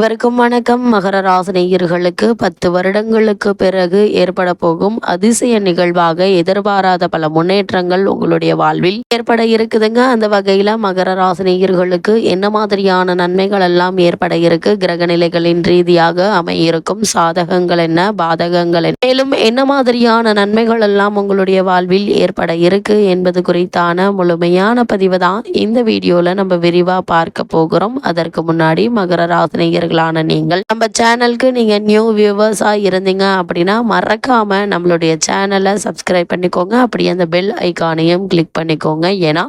இவருக்கும் வணக்கம். மகர ராசினியர்களுக்கு பத்து வருடங்களுக்கு பிறகு ஏற்பட போகும் அதிசய நிகழ்வாக எதிர்பாராத பல முன்னேற்றங்கள் உங்களுடைய வாழ்வில் ஏற்பட இருக்குதுங்க. அந்த வகையில மகர ராசினியர்களுக்கு என்ன மாதிரியான நன்மைகள் எல்லாம் ஏற்பட இருக்கு? கிரக நிலைகளின் ரீதியாக அமையிருக்கும் சாதகங்கள் என்ன? பாதகங்கள் என்ன? மேலும் என்ன மாதிரியான நன்மைகள் எல்லாம் உங்களுடைய வாழ்வில் ஏற்பட இருக்கு என்பது குறித்தான முழுமையான பதிவு தான் இந்த வீடியோல நம்ம விரிவா பார்க்க போகிறோம். அதற்கு முன்னாடி மகர ராசினியர்களான நீங்கள். நம்ம சேனலுக்கு நீங்க நியூ வியூவர்ஸா இருந்தீங்க அப்படின்னா மறக்காம நம்மளுடைய சேனலை சப்ஸ்கிரைப் பண்ணிக்கோங்க. அப்படியே அந்த பெல் ஐக்கானையும் கிளிக் பண்ணிக்கோங்க. ஏன்னா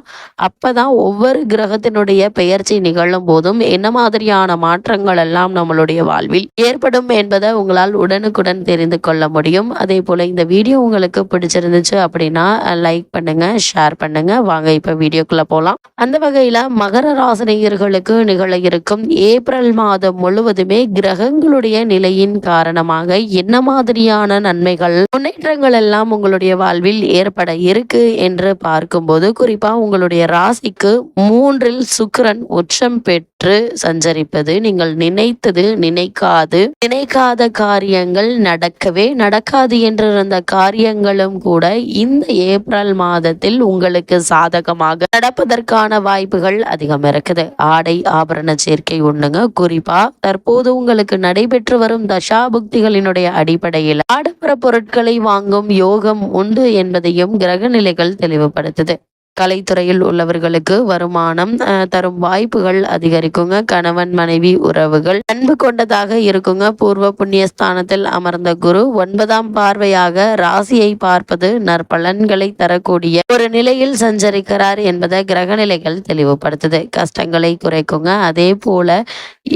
அப்பதான் ஒவ்வொரு கிரகத்தினுடைய பெயர்ச்சி நிகழும் போதும் என்ன மாதிரியான மாற்றங்கள் எல்லாம் நம்மளுடைய வாழ்வில் ஏற்படும் என்பதை உங்களால் உடனுக்குடன் தெரிந்து கொள்ள முடியும். அதே போல இந்த வீடியோ உங்களுக்கு பிடிச்சிருந்துச்சு அப்படின்னா லைக் பண்ணுங்க ஷேர் பண்ணுங்க. வாங்க இப்ப வீடியோக்குள்ள போகலாம் அந்த வகையில மகர ராசினியர்களுக்கு நிகழ இருக்கும் ஏப்ரல் மாதம் முழுவதுமே கிரகங்களுடைய நிலையின் காரணமாக என்ன மாதிரியான நன்மைகள் முன்னேற்றங்கள் எல்லாம் உங்களுடைய வாழ்வில் ஏற்பட இருக்கு என்று பார்க்கும்போது குறிப்பா உங்களுடைய ராசிக்கு மூன்றில் சுக்கரன் உச்சம் பெற்று சஞ்சரிப்பது நீங்கள் நினைத்தது நினைக்காது நினைக்காத காரியங்கள் நடக்கவே நடக்காது என்றிருந்த காரியங்களும் கூட இந்த ஏப்ரல் மாதத்தில் உங்களுக்கு சாதகமாக நடப்பதற்கான வாய்ப்புகள் அதிகம் இருக்குது ஆடை ஆபரண சேர்க்கை ஒண்ணுங்க குறிப்பா தற்போது உங்களுக்கு நடைபெற்று வரும் தசாபுக்திகளினுடைய அடிப்படையில் ஆடம்பர பொருட்களை வாங்கும் யோகம் உண்டு என்பதையும் கிரக நிலைகள் தெளிவுபடுத்துது. கலைத்துறையில் உள்ளவர்களுக்கு வருமானம் தரும் வாய்ப்புகள் அதிகரிக்குங்க. கணவன் மனைவி உறவுகள் அன்பு கொண்டதாக இருக்குங்க. பூர்வ புண்ணிய ஸ்தானத்தில் அமர்ந்த குரு ஒன்பதாம் பார்வையாக ராசியை பார்ப்பது நற்பலன்களை தரக்கூடிய ஒரு நிலையில் சஞ்சரிக்கிறார் என்பதை கிரகநிலைகள் தெளிவுபடுத்துது. கஷ்டங்களை குறைக்குங்க. அதே போல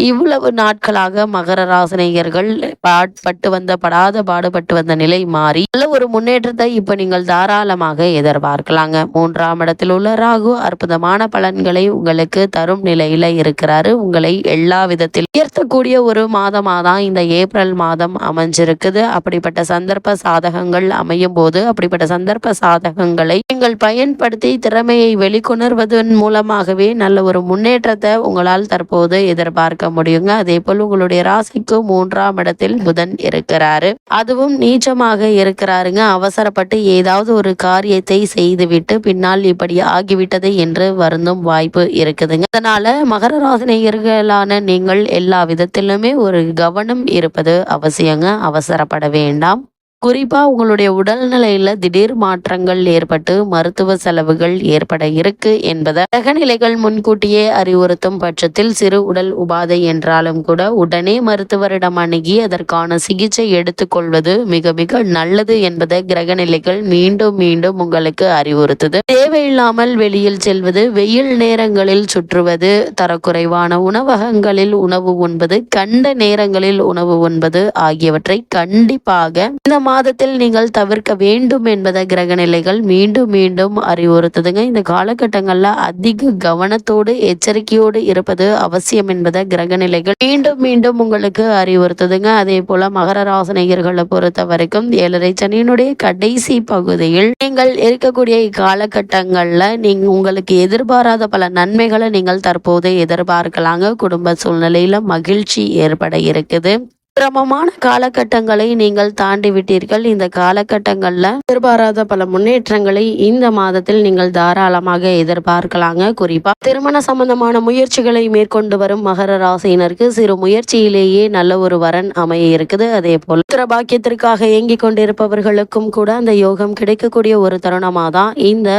இவ்வளவு நாட்களாக மகர ராசினியர்கள் பாட்பட்டு வந்த படாத பாடுபட்டு வந்த நிலை மாறி நல்ல ஒரு முன்னேற்றத்தை இப்ப நீங்கள் தாராளமாக எதிர்பார்க்கலாங்க. மூன்றாம் இடத்தில் உள்ள ராகு அற்புதமான பலன்களை உங்களுக்கு தரும் நிலையில இருக்கிறாரு. உங்களை எல்லா விதத்தில் உயர்த்தக்கூடிய ஒரு மாதமாக தான் இந்த ஏப்ரல் மாதம் அமைஞ்சிருக்குது. அப்படிப்பட்ட சந்தர்ப்ப சாதகங்கள் அமையும் போது அப்படிப்பட்ட சந்தர்ப்ப சாதகங்களை நீங்கள் பயன்படுத்தி திறமையை வெளிக்கொணர்வதன் மூலமாகவே நல்ல ஒரு முன்னேற்றத்தை உங்களால் தற்போது எதிர்பார்க்க முடியுங்க. அதே போல் உங்களுடைய ராசிக்கு மூன்றாம் இடத்தில் புதன் இருக்கிறாரு. அதுவும் நீச்சமாக இருக்கிறாருங்க. அவசரப்பட்டு ஏதாவது ஒரு காரியத்தை செய்துவிட்டு பின்னால் இப்படி ஆகிவிட்டது என்று வருந்தும் வாய்ப்பு இருக்குதுங்க. அதனால மகர ராசினியர்களான நீங்கள் எல்லா விதத்திலுமே ஒரு கவனம் இருப்பது அவசியங்க. அவசரப்பட வேண்டாம். குறிப்பாக உங்களுடைய உடல்நிலையில் திடீர் மாற்றங்கள் ஏற்பட்டு மருத்துவ செலவுகள் ஏற்பட இருக்கு என்பதை கிரகநிலைகள் முன்கூட்டியே அறிவுறுத்தும் பட்சத்தில் சிறு உடல் உபாதை என்றாலும் கூட உடனே மருத்துவரிடம் அணுகி அதற்கான சிகிச்சை எடுத்துக்கொள்வது மிக மிக நல்லது என்பதை கிரகநிலைகள் மீண்டும் மீண்டும் உங்களுக்கு அறிவுறுத்துது. தேவையில்லாமல் வெளியில் செல்வது வெயில் நேரங்களில் சுற்றுவது தரக்குறைவான உணவகங்களில் உணவு உண்பது கண்ட நேரங்களில் உணவு உண்பது ஆகியவற்றை கண்டிப்பாக இந்த மாதத்தில் நீங்கள் தவிர்க்க வேண்டும் என்பதை கிரகநிலைகள் மீண்டும் மீண்டும் அறிவுறுத்துதுங்க. இந்த காலகட்டங்களில் அதிக கவனத்தோடு எச்சரிக்கையோடு இருப்பது அவசியம் என்பதை கிரகநிலைகள் மீண்டும் மீண்டும் உங்களுக்கு அறிவுறுத்துதுங்க. அதே போல மகர ராசினியர்களை பொறுத்த வரைக்கும் ஏழரை சனியினுடைய கடைசி பகுதியில் நீங்கள் இருக்கக்கூடிய இக்காலகட்டங்களில் நீங்க உங்களுக்கு எதிர்பாராத பல நன்மைகளை நீங்கள் தற்போது எதிர்பார்க்கலாங்க. குடும்ப சூழ்நிலையில மகிழ்ச்சி ஏற்பட இருக்குது. சிரமமான காலகட்டங்களை நீங்கள் தாண்டி விட்டீர்கள் இந்த காலகட்டங்கள்ல எதிர்பாராத பல முன்னேற்றங்களை இந்த மாதத்தில் நீங்கள் தாராளமாக எதிர்பார்க்கலாங்க. குறிப்பா திருமண சம்பந்தமான முயற்சிகளை மேற்கொண்டு வரும் மகர ராசியினருக்கு சிறு முயற்சியிலேயே நல்ல ஒரு வரன் அமைய இருக்குது. அதே போல் பாக்கியத்திற்காக இயங்கிக் கொண்டிருப்பவர்களுக்கும் கூட அந்த யோகம் கிடைக்கக்கூடிய ஒரு தருணமா தான் இந்த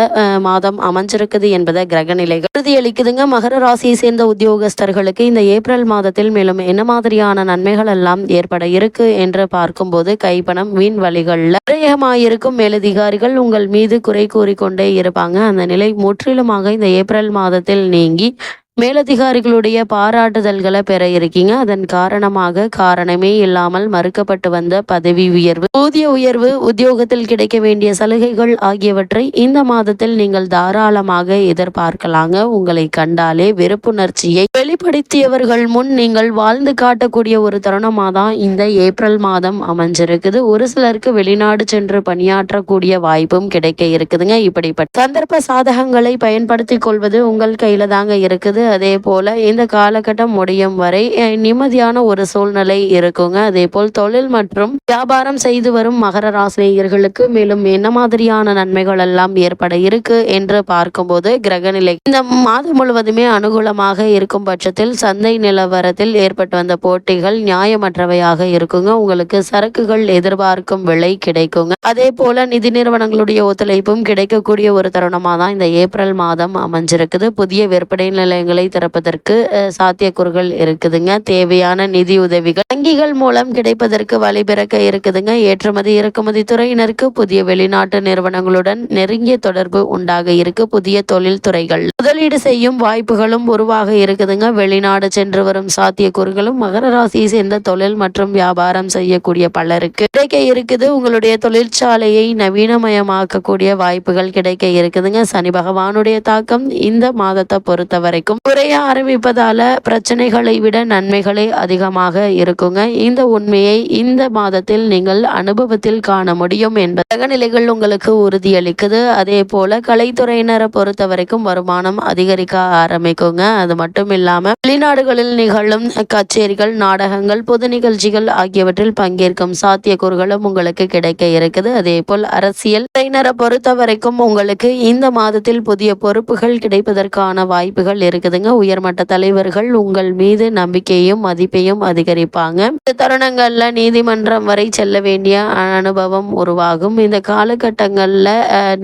மாதம் அமைஞ்சிருக்குது என்பதை கிரகநிலைகள் உறுதியளிக்குதுங்க. மகர ராசியை சேர்ந்த உத்தியோகஸ்தர்களுக்கு இந்த ஏப்ரல் மாதத்தில் மேலும் என்ன மாதிரியான நன்மைகள் எல்லாம் ஏற்பட இருக்கு என்று பார்க்கும்போது கைப்பணம் வீண் வழிகள் விரயமாயிருக்கும் மேலதிகாரிகள் உங்கள் மீது குறை கூறிக்கொண்டே இருப்பாங்க. அந்த நிலை முற்றிலுமாக இந்த ஏப்ரல் மாதத்தில் நீங்கி மேலதிகாரிகளுடைய பாராட்டுதல்களை பெற இருக்கீங்க. அதன் காரணமாக காரணமே இல்லாமல் மறுக்கப்பட்டு வந்த பதவி உயர்வு ஊதிய உயர்வு உத்தியோகத்தில் கிடைக்க வேண்டிய சலுகைகள் ஆகியவற்றை இந்த மாதத்தில் நீங்கள் தாராளமாக எதிர்பார்க்கலாங்க. உங்களை கண்டாலே வெறுப்புணர்ச்சியை வெளிப்படுத்தியவர்கள் முன் நீங்கள் வாழ்ந்து காட்டக்கூடிய ஒரு தருணமாக தான் இந்த ஏப்ரல் மாதம் அமைஞ்சிருக்குது. ஒரு சிலருக்கு வெளிநாடு சென்று பணியாற்றக்கூடிய வாய்ப்பும் கிடைக்க இருக்குதுங்க. இப்படிப்பட்ட சந்தர்ப்ப சாதகங்களை பயன்படுத்திக் கொள்வது உங்கள் கையில தாங்க இருக்குது. இருக்குது அதே போல இந்த காலகட்டம் முடியும் வரை நிம்மதியான ஒரு சூழ்நிலை இருக்குங்க. அதே போல் தொழில் மற்றும் வியாபாரம் செய்து வரும் மகர ராசினியர்களுக்கு மேலும் என்ன மாதிரியான நன்மைகள் எல்லாம் ஏற்பட இருக்கு என்று பார்க்கும்போது கிரகநிலை இந்த மாதம் முழுவதுமே அனுகூலமாக இருக்கும் பட்சத்தில் சந்தை நிலவரத்தில் ஏற்பட்டு வந்த போட்டிகள் நியாயமற்றவையாக இருக்குங்க. உங்களுக்கு சரக்குகள் எதிர்பார்க்கும் விலை கிடைக்குங்க. அதே போல நிதி நிறுவனங்களுடைய ஒத்துழைப்பும் கிடைக்கக்கூடிய ஒரு தருணமாக தான் இந்த ஏப்ரல் மாதம் அமைஞ்சிருக்குது. புதிய விற்பனை நிலையங்கள் திறப்பதற்கு சாத்தியக்கூறுகள் இருக்குதுங்க. தேவையான நிதி உதவிகள் வங்கிகள் மூலம் கிடைப்பதற்கு வழிபிறக்க இருக்குதுங்க. ஏற்றுமதி இறக்குமதி துறையினருக்கு புதிய வெளிநாட்டு நிறுவனங்களுடன் நெருங்கிய தொடர்பு உண்டாக இருக்கு. புதிய தொழில் துறைகள் முதலீடு செய்யும் வாய்ப்புகளும் உருவாக இருக்குதுங்க. வெளிநாடு சென்று வரும் சாத்தியக்கூறுகளும் மகர ராசியை சேர்ந்த தொழில் மற்றும் வியாபாரம் செய்யக்கூடிய பலருக்கு கிடைக்க இருக்குது. உங்களுடைய தொழிற்சாலையை நவீனமயமாக்கக்கூடிய வாய்ப்புகள் கிடைக்க இருக்குதுங்க. சனி பகவானுடைய தாக்கம் இந்த மாதத்தை பொறுத்த வரைக்கும் குறைய ஆரம்பிப்பதால பிரச்சனைகளை விட நன்மைகளே அதிகமாக இருக்குங்க. இந்த உண்மையை இந்த மாதத்தில் நீங்கள் அனுபவத்தில் காண முடியும் என்பது கிரகநிலைகள் உங்களுக்கு உறுதியளிக்குது. அதே போல கலைத்துறையினரை பொறுத்த வரைக்கும் வருமானம் அதிகரிக்க ஆரம்பிக்குங்க. அது மட்டும் இல்லாம வெளிநாடுகளில் நிகழும் கச்சேரிகள் நாடகங்கள் பொது நிகழ்ச்சிகள் ஆகியவற்றில் பங்கேற்கும் சாத்தியக்கூறுகளும் உங்களுக்கு கிடைக்க இருக்குது. அதே போல் அரசியல் துறையினரை பொறுத்த வரைக்கும் உங்களுக்கு இந்த மாதத்தில் புதிய பொறுப்புகள் கிடைப்பதற்கான வாய்ப்புகள் இருக்குது. இருக்குதுங்க உயர்மட்ட தலைவர்கள் உங்கள் மீது நம்பிக்கையும் மதிப்பையும் அதிகரிப்பாங்க. இந்த தருணங்கள்ல நீதிமன்றம் வரை செல்ல வேண்டிய அனுபவம் உருவாகும். இந்த காலகட்டங்கள்ல அஹ்,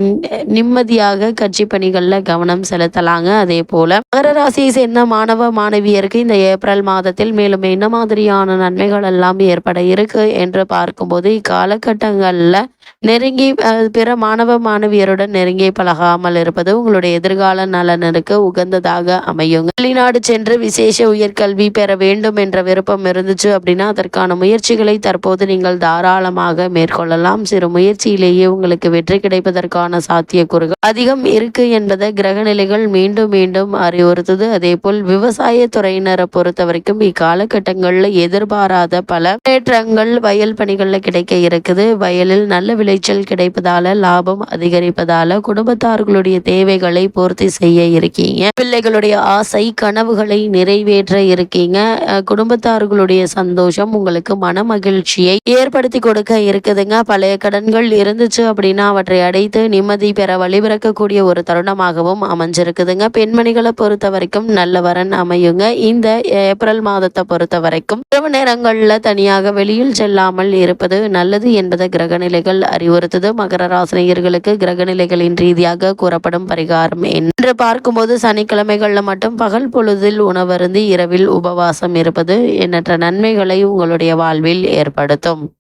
நிம்மதியாக கட்சி பணிகள்ல கவனம் செலுத்தலாங்க. அதே போல மகர ராசியை சேர்ந்த மாணவ மாணவியருக்கு இந்த ஏப்ரல் மாதத்தில் மேலும் என்ன மாதிரியான நன்மைகள் எல்லாம் ஏற்பட இருக்கு என்று பார்க்கும்போது இக்காலகட்டங்கள்ல நெருங்கி பிற மாணவ மாணவியருடன் நெருங்கி பழகாமல் இருப்பது உங்களுடைய எதிர்கால நலனருக்கு உகந்ததாக அமையும். வெளிநாடு சென்று விசேஷ உயர்கல்வி பெற வேண்டும் என்ற விருப்பம் இருந்துச்சு அப்படின்னா அதற்கான முயற்சிகளை தற்போது நீங்கள் தாராளமாக மேற்கொள்ளலாம். சிறு முயற்சியிலேயே உங்களுக்கு வெற்றி கிடைப்பதற்கான சாத்தியக்கூறுகள் அதிகம் இருக்கு என்பதை கிரகநிலைகள் மீண்டும் மீண்டும் அறிவுறுத்துது. அதே போல் விவசாய துறையினரை பொறுத்த வரைக்கும் இக்காலகட்டங்களில் எதிர்பாராத பல முன்னேற்றங்கள் வயல் பணிகளில் கிடைக்க இருக்குது. வயலில் நல்ல விளைச்சல் கிடைப்பதால லாபம் அதிகரிப்பதால குடும்பத்தார்களுடைய தேவைகளை பூர்த்தி செய்ய இருக்கீங்க. பிள்ளைகளுடைய ஆசை கனவுகளை நிறைவேற்ற இருக்கீங்க. குடும்பத்தார்களுடைய சந்தோஷம் உங்களுக்கு மன மகிழ்ச்சியை ஏற்படுத்தி கொடுக்க இருக்குதுங்க. பழைய கடன்கள் இருந்துச்சு அப்படின்னா அவற்றை அடைத்து நிம்மதி பெற வழிபிறக்கக்கூடிய ஒரு தருணமாகவும் அமைஞ்சிருக்குதுங்க. பெண்மணிகளை பொறுத்த வரைக்கும் நல்ல வரன் அமையுங்க. இந்த ஏப்ரல் மாதத்தை பொறுத்த வரைக்கும் இரவு நேரங்கள்ல தனியாக வெளியில் செல்லாமல் இருப்பது நல்லது என்பதை கிரகநிலைகள் அறிவுறுத்துது. மகர ராசினியர்களுக்கு கிரகநிலைகளின் ரீதியாக கூறப்படும் பரிகாரம் என்று பார்க்கும்போது சனிக்கிழமைகள்ல மட்டும் பகல் பொழுதில் உணவருந்தி இரவில் உபவாசம் இருப்பது எண்ணற்ற நன்மைகளை உங்களுடைய வாழ்வில் ஏற்படுத்தும்.